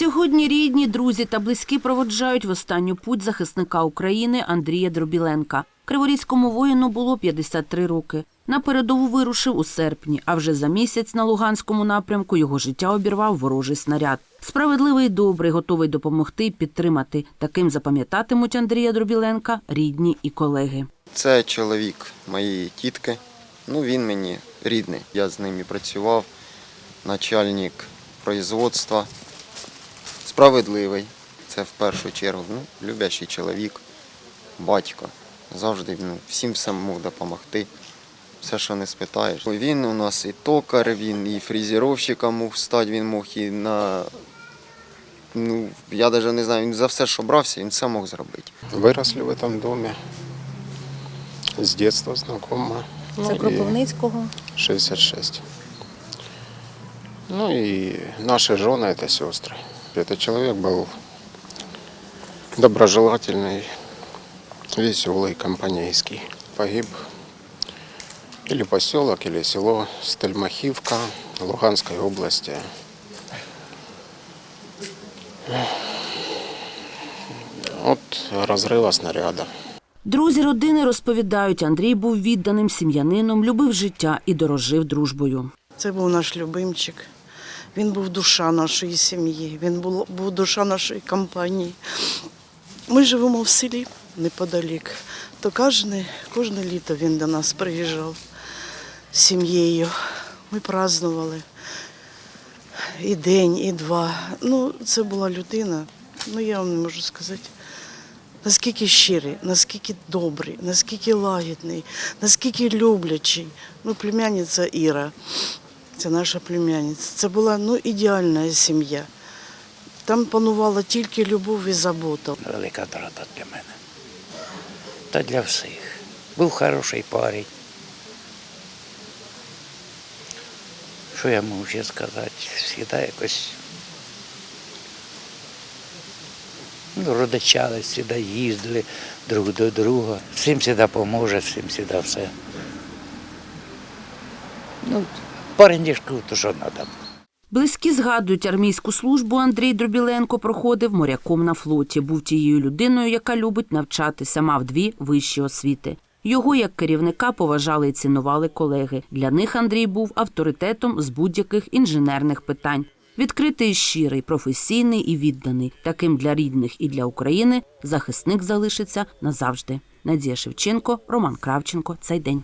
Сьогодні рідні, друзі та близькі проводжають в останню путь захисника України Андрія Дробіленка. Криворізькому воїну було 53 роки. На передову вирушив у серпні, а вже за місяць на Луганському напрямку його життя обірвав ворожий снаряд. Справедливий добрий, готовий допомогти і підтримати. Таким запам'ятатимуть Андрія Дробіленка рідні і колеги. Це чоловік моєї тітки. Ну, він мені рідний. Я з ним і працював, начальник производства Справедливий. Це в першу чергу. Ну, любящий чоловік, батько. Завжди ну, всім все мог допомогти. Все, що не спитаєш. Він у нас і токар, він і фрезеровщиком мог стати, він мог і на. Ну, я навіть не знаю, він за все, що брався, він все мог зробити. Выросли в этом доме. С детства знакома. Це Ну, и Кропивницького. 66. Ну и наши жены это сестры. Этот человек был доброжелательный, веселый, компанейский. Погиб или поселок, или село Стельмахивка Луганской области. От разрыва снаряда. Друзі родини розповідають, Андрій був відданим сім'янином, любив життя і дорожив дружбою. Це був наш любимчик. Він був душа нашої сім'ї, він був, був душа нашої компанії. Ми живемо в селі неподалік. То кожне, кожне літо він до нас приїжджав з сім'єю. Ми празднували і день, і два. Ну, це була людина, ну я вам не можу сказати. Наскільки щирий, наскільки добрий, наскільки лагідний, наскільки люблячий. Ну, племянниця Іра, це наша племянниця. Це була ну, ідеальна сім'я. Там панувала тільки любов і забота. велика втрата для мене. Та для всіх. Був хороший парень. Що я можу ще сказати? Всегда якось ну, родичали, завжди їздили друг до друга. Всім завжди поможе, всім завжди все. Ну, ж то що треба. Близькі згадують, армійську службу Андрій Дробіленко проходив моряком на флоті. Був тією людиною, яка любить навчатися, мав дві вищі освіти. Його як керівника поважали і цінували колеги. Для них Андрій був авторитетом з будь-яких інженерних питань. Відкритий, щирий, професійний і відданий. Таким для рідних і для України захисник залишиться назавжди. Надія Шевченко, Роман Кравченко. Цей день.